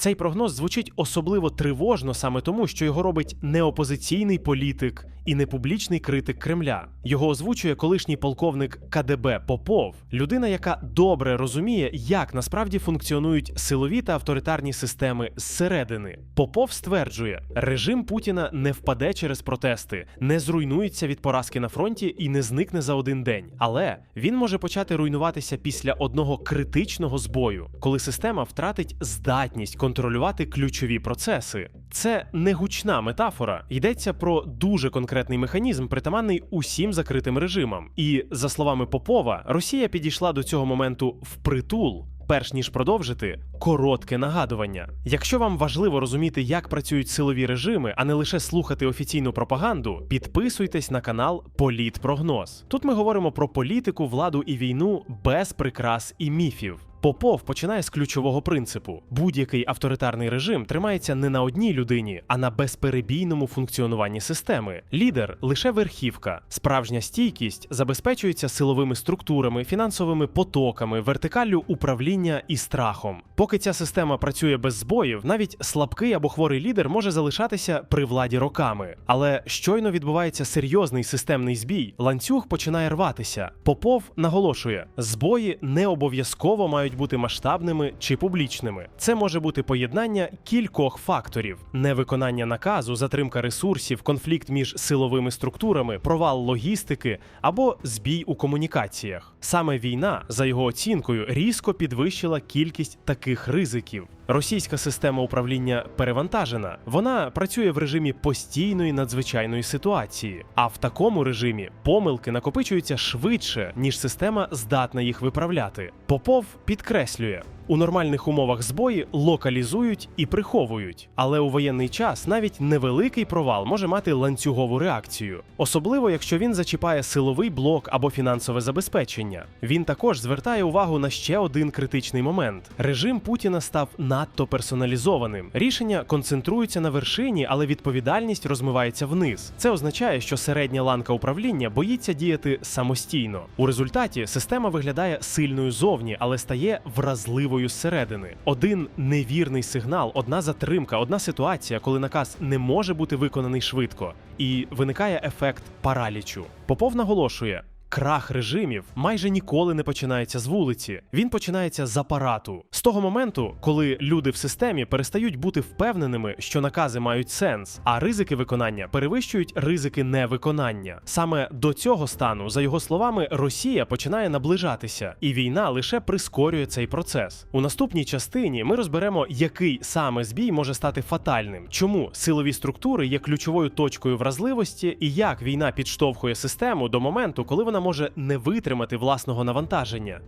Цей прогноз звучить особливо тривожно саме тому, що його робить не опозиційний політик і не публічний критик Кремля. Його озвучує колишній полковник КДБ Попов, людина, яка добре розуміє, як насправді функціонують силові та авторитарні системи зсередини. Попов стверджує, режим Путіна не впаде через протести, не зруйнується від поразки на фронті і не зникне за один день. Але він може почати руйнуватися після одного критичного збою, коли система втратить здатність контролювати ключові процеси. Це не гучна метафора. Йдеться про дуже конкретний механізм, притаманний усім закритим режимам. І за словами Попова, Росія підійшла до цього моменту впритул. Перш ніж продовжити, коротке нагадування. Якщо вам важливо розуміти, як працюють силові режими, а не лише слухати офіційну пропаганду, підписуйтесь на канал Політпрогноз. Тут ми говоримо про політику, владу і війну без прикрас і міфів. Попов починає з ключового принципу: будь-який авторитарний режим тримається не на одній людині, а на безперебійному функціонуванні системи. Лідер лише верхівка. Справжня стійкість забезпечується силовими структурами, фінансовими потоками, вертикаллю управління і страхом. Поки ця система працює без збоїв, навіть слабкий або хворий лідер може залишатися при владі роками. Але щойно відбувається серйозний системний збій, ланцюг починає рватися. Попов наголошує: збої не обов'язково мають бути масштабними чи публічними. Це може бути поєднання кількох факторів: невиконання наказу, затримка ресурсів, конфлікт між силовими структурами, провал логістики або збій у комунікаціях. Саме війна, за його оцінкою, різко підвищила кількість таких ризиків. Російська система управління перевантажена. Вона працює в режимі постійної надзвичайної ситуації, а в такому режимі помилки накопичуються швидше, ніж система здатна їх виправляти. Попов підкреслює. У нормальних умовах збої локалізують і приховують, але у воєнний час навіть невеликий провал може мати ланцюгову реакцію, особливо якщо він зачіпає силовий блок або фінансове забезпечення. Він також звертає увагу на ще один критичний момент: режим Путіна став надто персоналізованим. Рішення концентруються на вершині, але відповідальність розмивається вниз. Це означає, що середня ланка управління боїться діяти самостійно. У результаті система виглядає сильною зовні, але стає вразливою зсередини. Один невірний сигнал, одна затримка, одна ситуація, коли наказ не може бути виконаний швидко, і виникає ефект паралічу. Попов наголошує. Крах режимів майже ніколи не починається з вулиці. Він починається з апарату. З того моменту, коли люди в системі перестають бути впевненими, що накази мають сенс, а ризики виконання перевищують ризики невиконання. Саме до цього стану, за його словами, Росія починає наближатися, і війна лише прискорює цей процес. У наступній частині ми розберемо, який саме збій може стати фатальним, чому силові структури є ключовою точкою вразливості, і як війна підштовхує систему до моменту, коли вона може не витримати власного навантаження.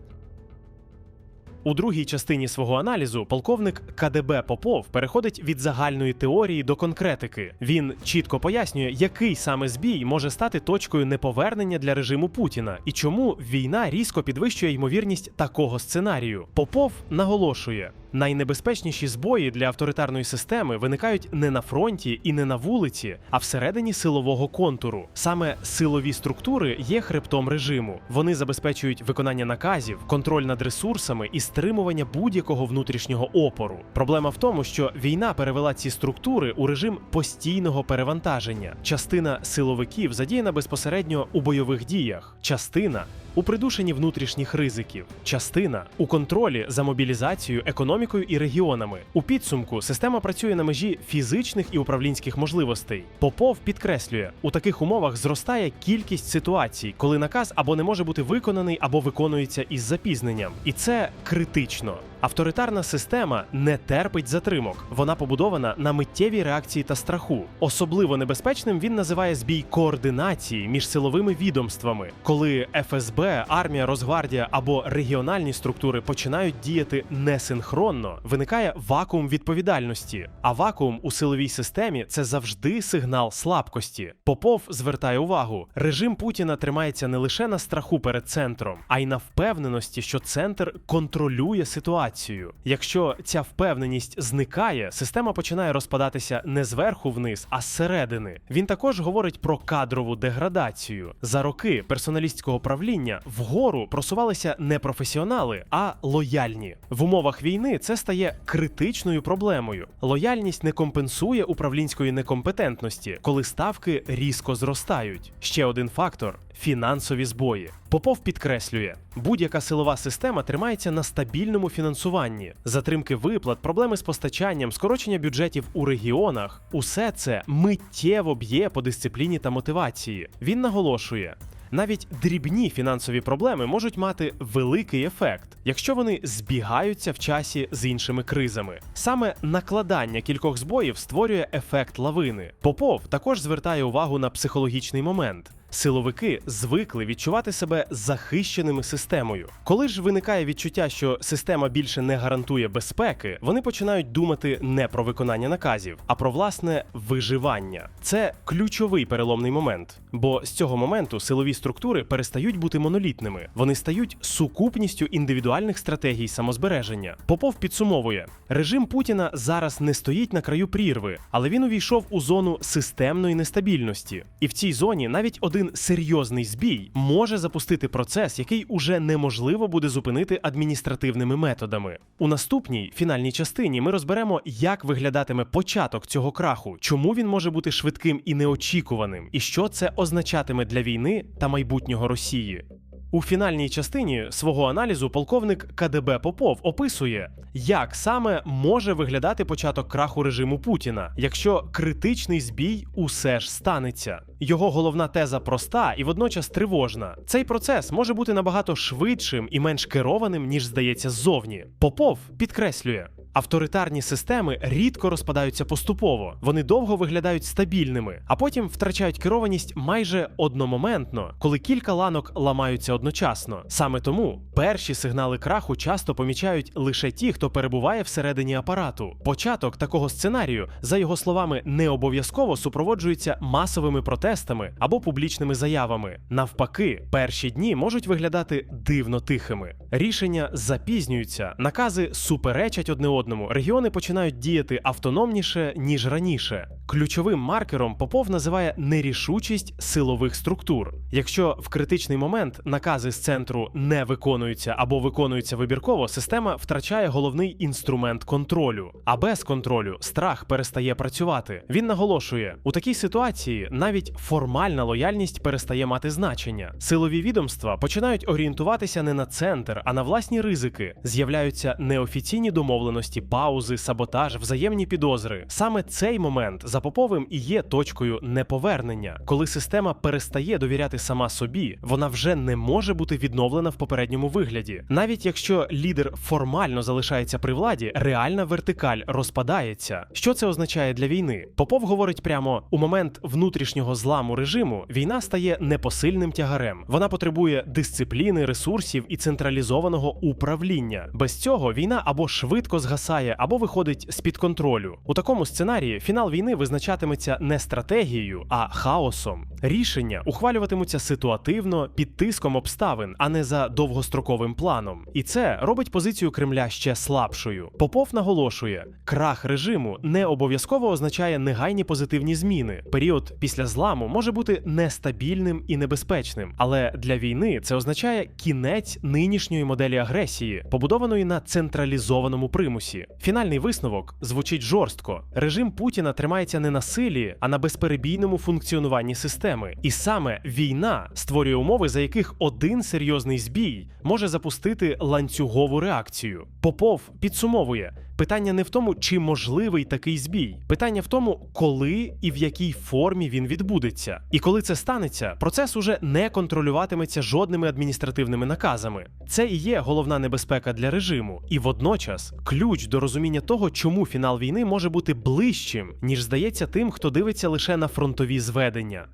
У другій частині свого аналізу полковник КДБ Попов переходить від загальної теорії до конкретики. Він чітко пояснює, який саме збій може стати точкою неповернення для режиму Путіна і чому війна різко підвищує ймовірність такого сценарію. Попов наголошує. Найнебезпечніші збої для авторитарної системи виникають не на фронті і не на вулиці, а всередині силового контуру. Саме силові структури є хребтом режиму. Вони забезпечують виконання наказів, контроль над ресурсами і стримування будь-якого внутрішнього опору. Проблема в тому, що війна перевела ці структури у режим постійного перевантаження. Частина силовиків задіяна безпосередньо у бойових діях, частина у придушенні внутрішніх ризиків, частина у контролі за мобілізацією, економікою і регіонами. У підсумку система працює на межі фізичних і управлінських можливостей. Попов підкреслює, у таких умовах зростає кількість ситуацій, коли наказ або не може бути виконаний, або виконується із запізненням, і це критично. Авторитарна система не терпить затримок. Вона побудована на миттєвій реакції та страху. Особливо небезпечним він називає збій координації між силовими відомствами, коли ФСБ, армія, Росгвардія або регіональні структури починають діяти несинхронно, виникає вакуум відповідальності. А вакуум у силовій системі це завжди сигнал слабкості. Попов звертає увагу: режим Путіна тримається не лише на страху перед центром, а й на впевненості, що центр контролює ситуацію. Мотивацією. Якщо ця впевненість зникає, система починає розпадатися не зверху вниз, а зсередини. Він також говорить про кадрову деградацію. За роки персоналістського правління вгору просувалися не професіонали, а лояльні. В умовах війни це стає критичною проблемою. Лояльність не компенсує управлінської некомпетентності, коли ставки різко зростають. Ще один фактор фінансові збої. Попов підкреслює, будь-яка силова система тримається на стабільному фінансуванні, затримки виплат, проблеми з постачанням, скорочення бюджетів у регіонах усе це миттєво б'є по дисципліні та мотивації. Він наголошує. Навіть дрібні фінансові проблеми можуть мати великий ефект, якщо вони збігаються в часі з іншими кризами. Саме накладання кількох збоїв створює ефект лавини. Попов також звертає увагу на психологічний момент. Силовики звикли відчувати себе захищеними системою. Коли ж виникає відчуття, що система більше не гарантує безпеки, вони починають думати не про виконання наказів, а про власне виживання. Це ключовий переломний момент, бо з цього моменту силові структури перестають бути монолітними, вони стають сукупністю індивідуальних стратегій самозбереження. Попов підсумовує, режим Путіна зараз не стоїть на краю прірви, але він увійшов у зону системної нестабільності, і в цій зоні навіть один серйозний збій може запустити процес, який уже неможливо буде зупинити адміністративними методами. У наступній фінальній частині ми розберемо, як виглядатиме початок цього краху, чому він може бути швидким і неочікуваним, і що це означатиме для війни та майбутнього Росії. У фінальній частині свого аналізу полковник КДБ Попов описує, як саме може виглядати початок краху режиму Путіна, якщо критичний збій усе ж станеться. Його головна теза проста і водночас тривожна. Цей процес може бути набагато швидшим і менш керованим, ніж здається ззовні. Попов підкреслює. Авторитарні системи рідко розпадаються поступово, вони довго виглядають стабільними, а потім втрачають керованість майже одномоментно, коли кілька ланок ламаються одночасно. Саме тому перші сигнали краху часто помічають лише ті, хто перебуває всередині апарату. Початок такого сценарію, за його словами, не обов'язково супроводжується масовими протестами або публічними заявами. Навпаки, перші дні можуть виглядати дивно тихими. Рішення запізнюються, накази суперечать одне одному. Регіони починають діяти автономніше ніж раніше. Ключовим маркером Попов називає нерішучість силових структур. Якщо в критичний момент накази з центру не виконуються або виконуються вибірково, система втрачає головний інструмент контролю. А без контролю страх перестає працювати. Він наголошує, у такій ситуації навіть формальна лояльність перестає мати значення. Силові відомства починають орієнтуватися не на центр, а на власні ризики. З'являються неофіційні домовленості, паузи, саботаж, взаємні підозри. Саме цей момент за Поповим і є точкою неповернення. Коли система перестає довіряти сама собі, вона вже не може бути відновлена в попередньому вигляді. Навіть якщо лідер формально залишається при владі, реальна вертикаль розпадається. Що це означає для війни? Попов говорить прямо: у момент внутрішнього зламу режиму війна стає непосильним тягарем. Вона потребує дисципліни, ресурсів і централізованого управління. Без цього війна або швидко згасає, або виходить з під контролю. У такому сценарії фінал війни визначатиметься не стратегією, а хаосом. Рішення ухвалюватимуться ситуативно під тиском обставин, а не за довгостроковим планом. І це робить позицію Кремля ще слабшою. Попов наголошує, крах режиму не обов'язково означає негайні позитивні зміни. Період після зламу може бути нестабільним і небезпечним, але для війни це означає кінець нинішньої моделі агресії, побудованої на централізованому примусі. Фінальний висновок звучить жорстко. Режим Путіна тримається не на силі, а на безперебійному функціонуванні системи. І саме війна створює умови, за яких один серйозний збій може запустити ланцюгову реакцію. Попов підсумовує. Питання не в тому, чи можливий такий збій. Питання в тому, коли і в якій формі він відбудеться. І коли це станеться, процес уже не контролюватиметься жодними адміністративними наказами. Це і є головна небезпека для режиму, і водночас ключ до розуміння того, чому фінал війни може бути ближчим, ніж здається тим, хто дивиться лише на фронтові зведення.